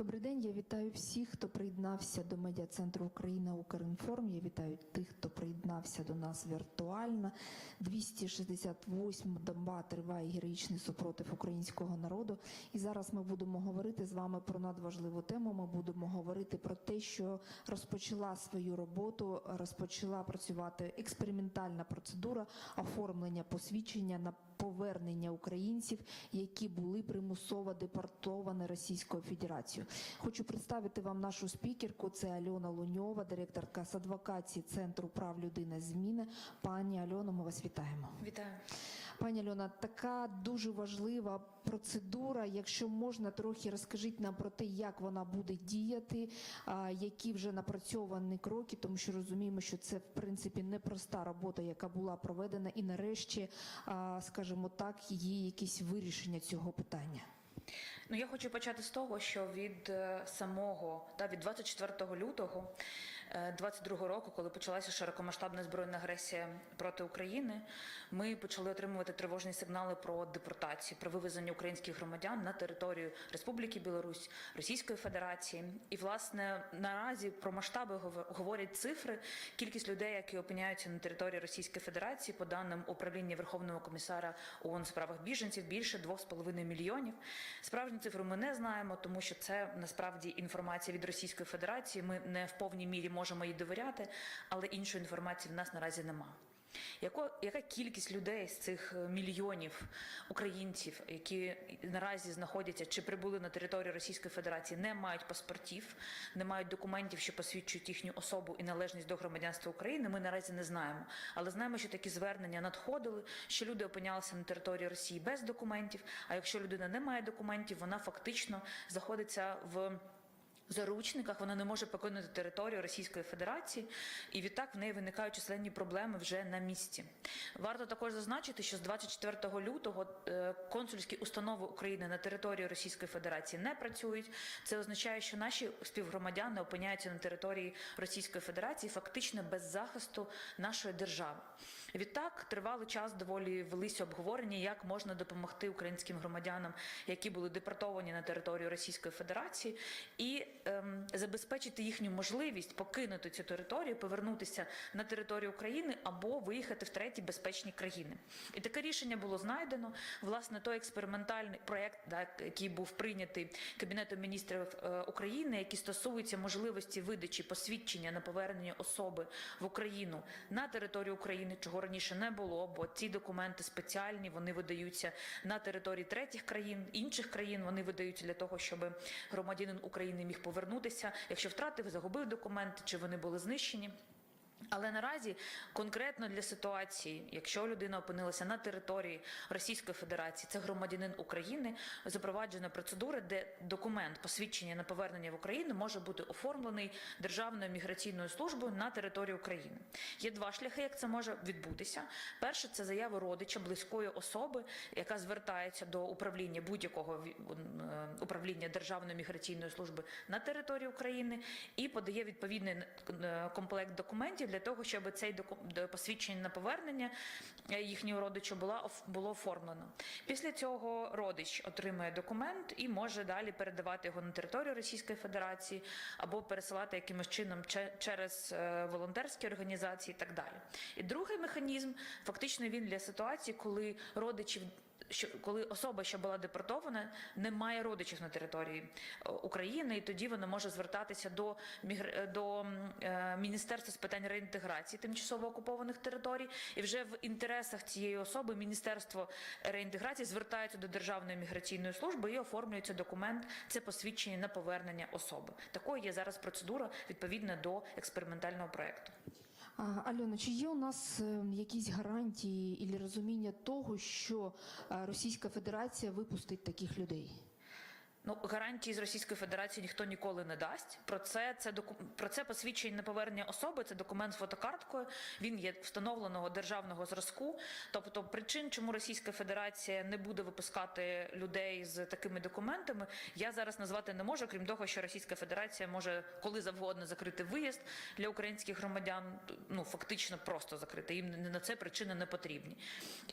Добрий день. Я вітаю всіх, хто приєднався до медіа центру Україна Укрінформ. Я вітаю тих, хто приєднався до нас віртуально. 268 доба триває героїчний супротив українського народу. І зараз ми будемо говорити з вами про надважливу тему. Ми будемо говорити про те, що розпочала свою роботу, розпочала працювати експериментальна процедура оформлення посвідчення на повернення українців, які були примусово депортовані Російською Федерацією. Хочу представити вам нашу спікерку. Це Альона Луньова, директорка з адвокації Центру прав людини зміни. Пані Альоно, ми вас вітаємо. Вітаю. Пані Альона, така дуже важлива процедура. Якщо можна, трохи розкажіть нам про те, як вона буде діяти, які вже напрацьовані кроки, тому що розуміємо, що це в принципі непроста робота, яка була проведена, і нарешті, а, скажімо так, є якісь вирішення цього питання. Ну я хочу почати з того, що від е, самого та від 24 лютого 22 року, коли почалася широкомасштабна збройна агресія проти України, ми почали отримувати тривожні сигнали про депортацію, про вивезення українських громадян на територію Республіки Білорусь, Російської Федерації. І власне наразі про масштаби гов- говорять цифри. Кількість людей, які опиняються на території Російської Федерації, по даним управління Верховного комісара ООН справах біженців, більше 2,5 мільйонів. Справжні цифри ми не знаємо, тому що це насправді інформація від Російської Федерації. Ми не в повній мірі можемо їй довіряти, але іншої інформації в нас наразі немає. Яко, яка кількість людей з цих е, мільйонів українців, які наразі знаходяться чи прибули на територію Російської Федерації, не мають паспортів, не мають документів, що посвідчують їхню особу і належність до громадянства України, ми наразі не знаємо. Але знаємо, що такі звернення надходили, що люди опинялися на території Росії без документів. А якщо людина не має документів, вона фактично знаходиться в заручниках, вона не може покинути територію Російської Федерації, і відтак в неї виникають численні проблеми вже на місці. Варто також зазначити, що з 24 лютого е, консульські установи України на території Російської Федерації не працюють. Це означає, що наші співгромадяни опиняються на території Російської Федерації фактично без захисту нашої держави. Відтак тривалий час доволі велися обговорення, як можна допомогти українським громадянам, які були депортовані на територію Російської Федерації, і забезпечити їхню можливість покинути цю територію, повернутися на територію України або виїхати в треті безпечні країни. І таке рішення було знайдено. Власне, той експериментальний проєкт, так, який був прийнятий Кабінетом міністрів е, України, який стосується можливості видачі посвідчення на повернення особи в Україну на територію України, чого раніше не було, бо ці документи спеціальні, вони видаються на території третіх країн, інших країн. Вони видаються для того, щоб громадянин України міг повернутися, якщо втратив, загубив документи, чи вони були знищені. Але наразі конкретно для ситуації, якщо людина опинилася на території Російської Федерації, це громадянин України, запроваджена процедура, де документ посвідчення на повернення в Україну може бути оформлений Державною міграційною службою на території України. Є два шляхи, як це може відбутися. Перше це заява родича близької особи, яка звертається до управління будь-якого е, управління Державної міграційної служби на території України і подає відповідний е, комплект документів для того, щоб цей посвідчення на повернення е, їхнього родича була було оформлено. Після цього родич отримує документ і може далі передавати його на територію Російської Федерації або пересилати якимось чином через е, волонтерські організації і так далі. І другий механізм фактично він для ситуації, коли родичів що коли особа, що була депортована, не має родичів на території е, України, і тоді вона може звертатися до е, до е, Міністерства з питань реінтеграції тимчасово окупованих територій, і вже в інтересах цієї особи Міністерство реінтеграції звертається до Державної міграційної служби і оформлюється документ. Це посвідчення на повернення особи. Такою є зараз процедура відповідна до експериментального проекту. Альона, чи є у нас е, якісь гарантії і розуміння того, що е, Російська Федерація випустить таких людей? Ну, гарантії з Російської Федерації ніхто ніколи не дасть. Про це це доку... про це посвідчення на повернення особи. Це документ з фотокарткою. Він є встановленого державного зразку. Тобто, причин, чому Російська Федерація не буде випускати людей з такими документами, я зараз назвати не можу. Крім того, що Російська Федерація може коли завгодно закрити виїзд для українських громадян. Ну фактично просто закрити. Їм не- на це причини не потрібні.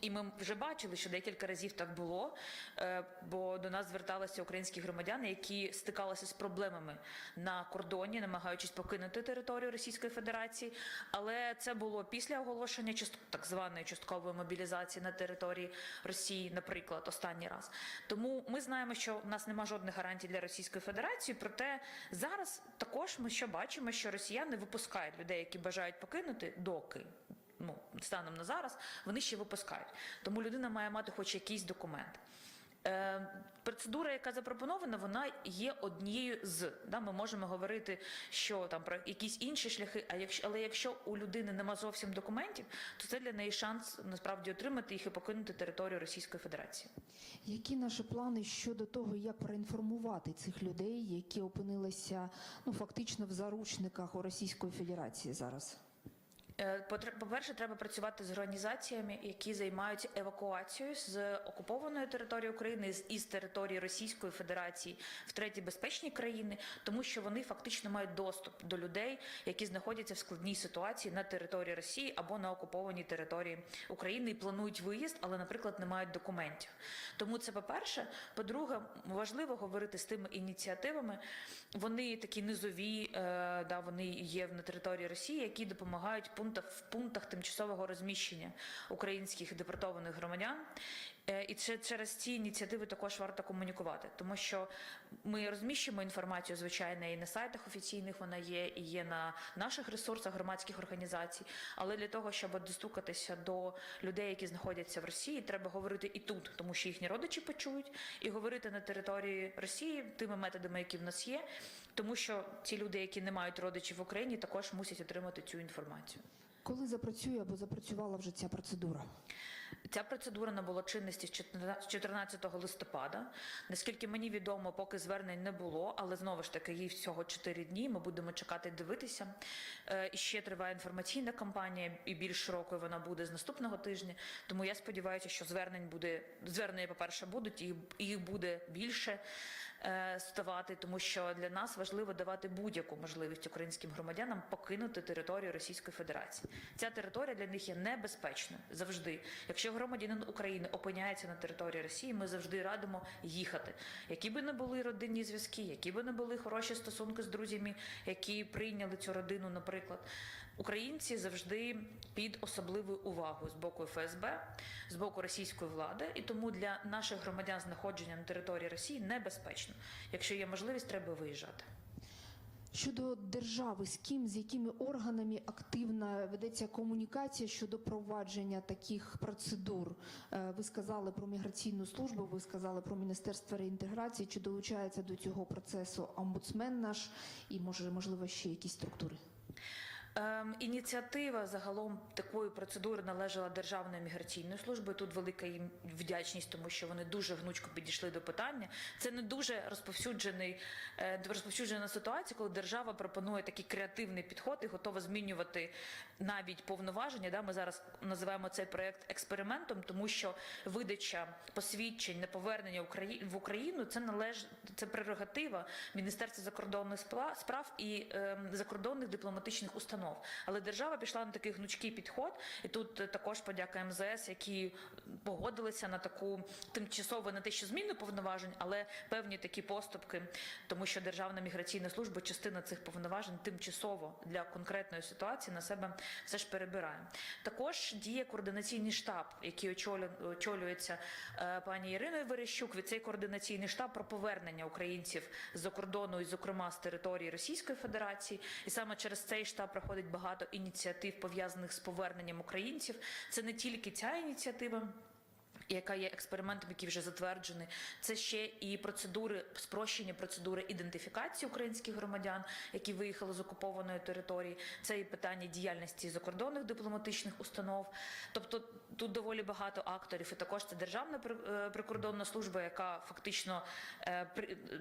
І ми вже бачили, що декілька разів так було, е, бо до нас зверталися українські українські громадяни, які стикалися з проблемами на кордоні, намагаючись покинути територію Російської Федерації. Але це було після оголошення так званої часткової мобілізації на території Росії, наприклад, останній раз. Тому ми знаємо, що в нас немає жодних гарантій для Російської Федерації. Проте зараз також ми що бачимо, що росіяни випускають людей, які бажають покинути, доки ну станом на зараз вони ще випускають. Тому людина має мати хоч якийсь документ. Е, Процедура, яка запропонована, вона є однією з. Да, ми можемо говорити, що там про якісь інші шляхи. А якщо але якщо у людини нема зовсім документів, то це для неї шанс насправді отримати їх і покинути територію Російської Федерації. Які наші плани щодо того, як проінформувати цих людей, які опинилися ну фактично в заручниках у Російської Федерації зараз? Е, По-перше, треба працювати з організаціями, які займаються евакуацією з окупованої території України із території Російської Федерації в треті безпечні країни, тому що вони фактично мають доступ до людей, які знаходяться в складній ситуації на території Росії або на окупованій території України і планують виїзд, але, наприклад, не мають документів. Тому це по-перше. По-друге, важливо говорити з тими ініціативами. Вони такі низові, е, да, вони є на території Росії, які допомагають пунктах в пунктах тимчасового розміщення українських депортованих громадян. Е, І це через ці ініціативи також варто комунікувати, тому що ми розміщуємо інформацію, звичайно, і на сайтах офіційних вона є, і є на наших ресурсах громадських організацій. Але для того, щоб достукатися до людей, які знаходяться в Росії, треба говорити і тут, тому що їхні родичі почують, і говорити на території Росії тими методами, які в нас є, тому що ті люди, які не мають родичів в Україні, також мусять отримати цю інформацію. Коли запрацює або запрацювала вже ця процедура? Ця процедура набула чинності з 14 листопада. Наскільки мені відомо, поки звернень не було, але знову ж таки їй всього 4 дні. Ми будемо чекати дивитися. Е, І ще триває інформаційна кампанія, і більш широкою вона буде з наступного тижня. Тому я сподіваюся, що звернень буде звернення, по-перше, будуть і їх буде більше ставати, тому що для нас важливо давати будь-яку можливість українським громадянам покинути територію Російської Федерації. Ця територія для них є небезпечною завжди. Якщо громадянин України опиняється на території Росії, ми завжди радимо їхати. Які би не були родинні зв'язки, які би не були хороші стосунки з друзями, які прийняли цю родину, наприклад. Українці завжди під особливою увагою з боку ФСБ, з боку російської влади, і тому для наших громадян знаходження на території Росії небезпечно. Якщо є можливість, треба виїжджати. Щодо держави, з ким, з якими органами активно ведеться комунікація щодо провадження таких процедур? Е, Ви сказали про міграційну службу, ви сказали про міністерство реінтеграції. Чи долучається до цього процесу омбудсмен наш і може можливо ще якісь структури? Ем, ініціатива загалом такої процедури належала Державної міграційної служби. Тут велика їм вдячність, тому що вони дуже гнучко підійшли до питання. Це не дуже розповсюджений е, розповсюджена ситуація, коли держава пропонує такий креативний підход і готова змінювати навіть повноваження. Да, ми зараз називаємо цей проект експериментом, тому що видача посвідчень на повернення в Україну це належ це прерогатива Міністерства закордонних справ і ем, закордонних дипломатичних установ. Але держава пішла на такий гнучкий підход, і тут також подяка МЗС, які погодилися на таку тимчасову не те, що зміну повноважень, але певні такі поступки, тому що Державна міграційна служба частина цих повноважень тимчасово для конкретної ситуації на себе все ж перебирає. Також діє координаційний штаб, який очолю- очолюється е, пані Іриною Верещук. Від цей координаційний штаб про повернення українців з-за кордону і, зокрема, з території Російської Федерації. І саме через цей штаб проходить багато ініціатив пов'язаних з поверненням українців. Це не тільки ця ініціатива яка є експериментом, який вже затверджений. Це ще і процедури спрощення процедури ідентифікації українських громадян, які виїхали з окупованої території. Це і питання діяльності закордонних дипломатичних установ. Тобто тут доволі багато акторів, і також це державна е, прикордонна служба, яка фактично е,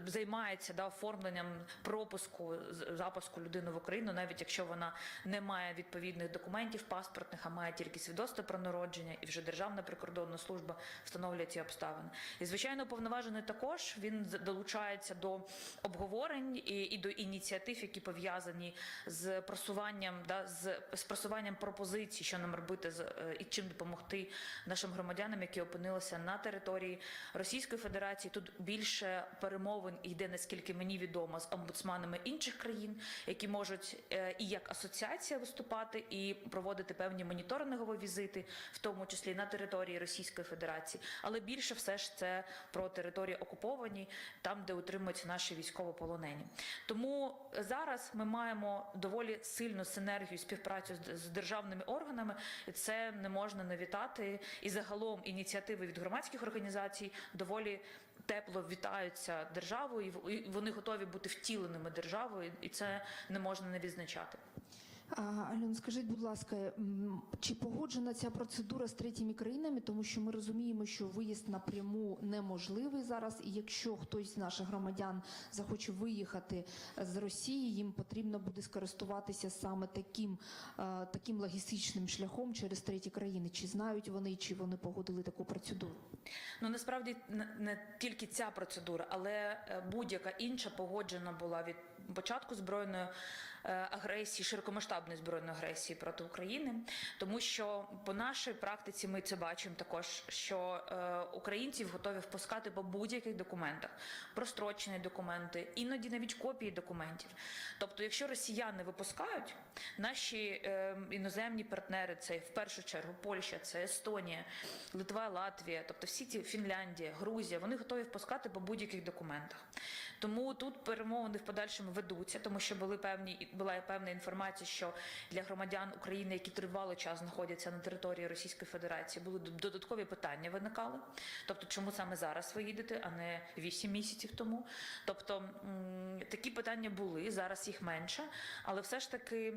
займається да, оформленням пропуску запуску людини в Україну, навіть якщо вона не має відповідних документів паспортних, а має тільки свідоцтво про народження, і вже державна прикордонна служба встановлює ці обставини. І звичайно, уповноважений також він долучається до обговорень і, і до ініціатив, які пов'язані з просуванням да з, з просуванням пропозицій, що нам робити з е, і чим допомогти нашим громадянам, які опинилися на території Російської Федерації. Тут більше перемовин йде, наскільки мені відомо, з омбудсманами інших країн, які можуть е, і як асоціація виступати, і проводити певні моніторингові візити, в тому числі на території Російської Федерації. Але більше все ж це про території окуповані, там, де утримуються наші військовополонені. Тому зараз ми маємо доволі сильну синергію співпрацю з, державними органами, і це не можна не вітати. І загалом ініціативи від громадських організацій доволі тепло вітаються державою, і вони готові бути втіленими державою, і це не можна не відзначати. Альон, скажіть, будь ласка, чи погоджена ця процедура з третіми країнами, тому що ми розуміємо, що виїзд напряму неможливий зараз, і якщо хтось з наших громадян захоче виїхати з Росії, їм потрібно буде скористуватися саме таким, е, таким логістичним шляхом через треті країни. Чи знають вони, чи вони погодили таку процедуру? Ну насправді не, тільки ця процедура, але е, будь-яка інша погоджена була від початку збройної е, агресії, широкомасштабної збройної агресії проти України, тому що по нашій практиці ми це бачимо також, що е, українців готові впускати по будь-яких документах, прострочені документи, іноді навіть копії документів. Тобто, якщо росіяни випускають, наші е, іноземні партнери, це в першу чергу Польща, це Естонія, Литва, Латвія, тобто всі ці Фінляндія, Грузія, вони готові впускати по будь-яких документах. Тому тут перемовини в подальшому ведуться, тому що були певні була певна інформація, що для громадян України, які тривалий час знаходяться на території Російської Федерації, були додаткові питання виникали. Тобто, чому саме зараз ви їдете, а не 8 місяців тому? Тобто такі питання були зараз їх менше, але все ж таки.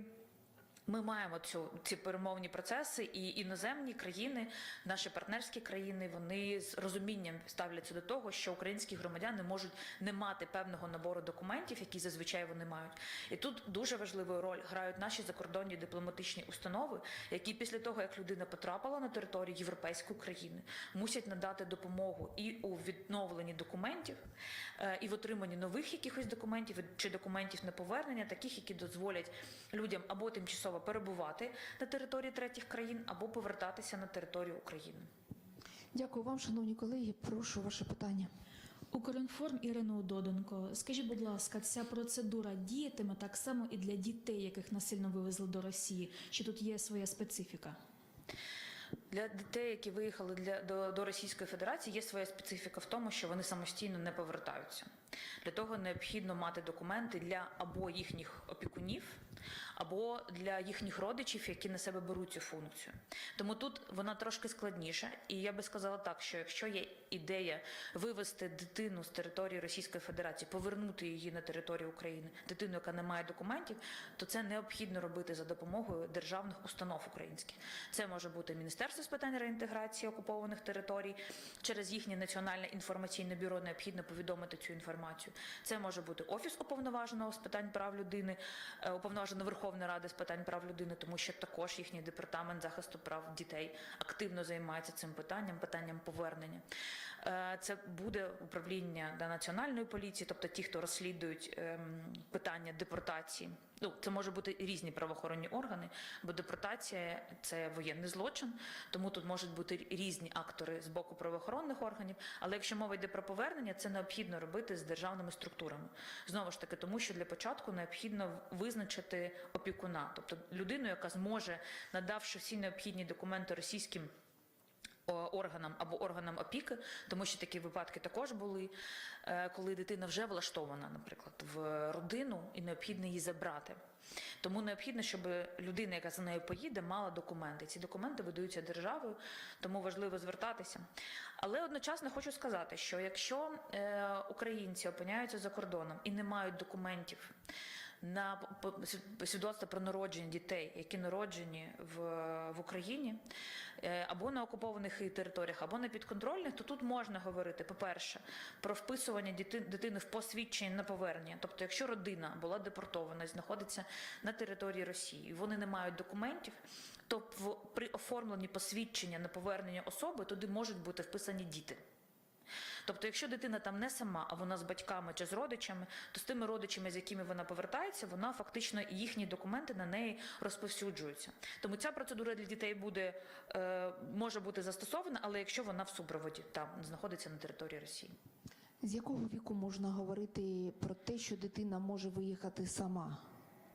Ми маємо цю ці перемовні процеси, і іноземні країни, наші партнерські країни, вони з розумінням ставляться до того, що українські громадяни можуть не мати певного набору документів, які зазвичай вони мають. І тут дуже важливу роль грають наші закордонні дипломатичні установи, які після того, як людина потрапила на територію європейської країни, мусять надати допомогу і у відновленні документів, е, і в отриманні нових якихось документів чи документів на повернення, таких, які дозволять людям або тимчасово перебувати на території третіх країн, або повертатися на територію України. Дякую вам, шановні колеги. Прошу ваше питання. Укрінформ Ірину Доденко. Скажіть, будь ласка, ця процедура діятиме так само і для дітей, яких насильно вивезли до Росії? Чи тут є своя специфіка? Для дітей, які виїхали для до, до Російської Федерації, є своя специфіка в тому, що вони самостійно не повертаються. Для того необхідно мати документи для або їхніх опікунів, або для їхніх родичів, які на себе беруть цю функцію. Тому тут вона трошки складніша, і я би сказала так, що якщо є ідея вивести дитину з території Російської Федерації, повернути її на територію України, дитину, яка не має документів, то це необхідно робити за допомогою державних установ українських. Це може бути Міністерство з питань реінтеграції окупованих територій. Через їхнє національне інформаційне бюро необхідно повідомити цю інформацію. Це може бути офіс уповноваженого з питань прав людини, е, уповноваженого Верховної Ради з питань прав людини, тому що також їхній департамент захисту прав дітей активно займається цим питанням, питанням повернення. Е, Це буде управління да, національної поліції, тобто ті, хто розслідують ем, питання депортації. Ну, це може бути різні правоохоронні органи, бо депортація це воєнний злочин, тому тут можуть бути різні актори з боку правоохоронних органів. Але якщо мова йде про повернення, це необхідно робити з державними структурами. Знову ж таки, тому що для початку необхідно визначити опікуна, тобто людину, яка зможе, надавши всі необхідні документи російським органам або органам опіки, тому що такі випадки також були, е, коли дитина вже влаштована, наприклад, в родину і необхідно її забрати. Тому необхідно, щоб людина, яка за нею поїде, мала документи. Ці документи видаються державою, тому важливо звертатися. Але одночасно хочу сказати, що якщо е, українці опиняються за кордоном і не мають документів, на свідоцтва про народження дітей, які народжені в, в Україні, е, або на окупованих територіях, або на підконтрольних, то тут можна говорити, по-перше, про вписування діти- дитини в посвідчення на повернення. Тобто, якщо родина була депортована і знаходиться на території Росії, і вони не мають документів, то в, при оформленні посвідчення на повернення особи туди можуть бути вписані діти. Тобто, якщо дитина там не сама, а вона з батьками чи з родичами, то з тими родичами, з якими вона повертається, вона фактично їхні документи на неї розповсюджуються. Тому ця процедура для дітей буде е, може бути застосована, але якщо вона в супроводі там знаходиться на території Росії. З якого віку можна говорити про те, що дитина може виїхати сама?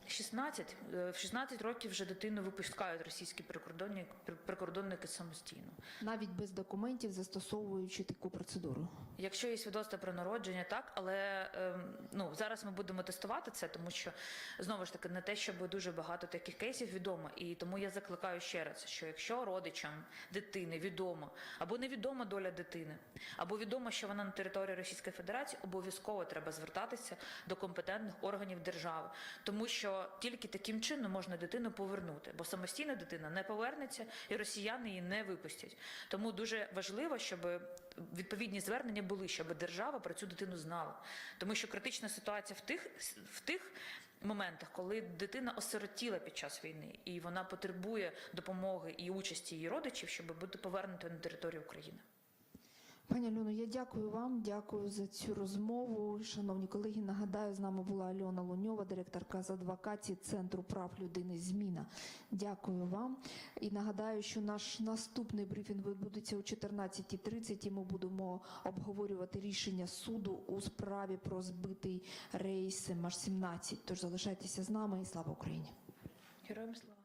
16, е, в 16 років вже дитину випускають російські прикордонні прикордонники самостійно. Навіть без документів, застосовуючи таку процедуру. Якщо є свідоцтво про народження, так, але ем, ну зараз ми будемо тестувати це, тому що знову ж таки не те, щоб дуже багато таких кейсів відомо. І тому я закликаю ще раз, що якщо родичам дитини відомо або невідома доля дитини, або відомо, що вона на території Російської Федерації, обов'язково треба звертатися до компетентних органів держави, тому що тільки таким чином можна дитину повернути, бо самостійно дитина не повернеться, і росіяни її не випустять. Тому дуже важливо, щоб відповідні звернення були, щоб держава про цю дитину знала. Тому що критична ситуація в тих, в тих моментах, коли дитина осиротіла під час війни, і вона потребує допомоги і участі її родичів, щоб бути повернутою на територію України. Пані Альоно, я дякую вам, дякую за цю розмову. Шановні колеги, нагадаю, з нами була Альона Луньова, директорка з адвокації Центру прав людини Зміна. Дякую вам. І нагадаю, що наш наступний брифінг відбудеться о 14.30 і ми будемо обговорювати рішення суду у справі про збитий рейс Маш-17. Тож залишайтеся з нами і слава Україні. Героям слава!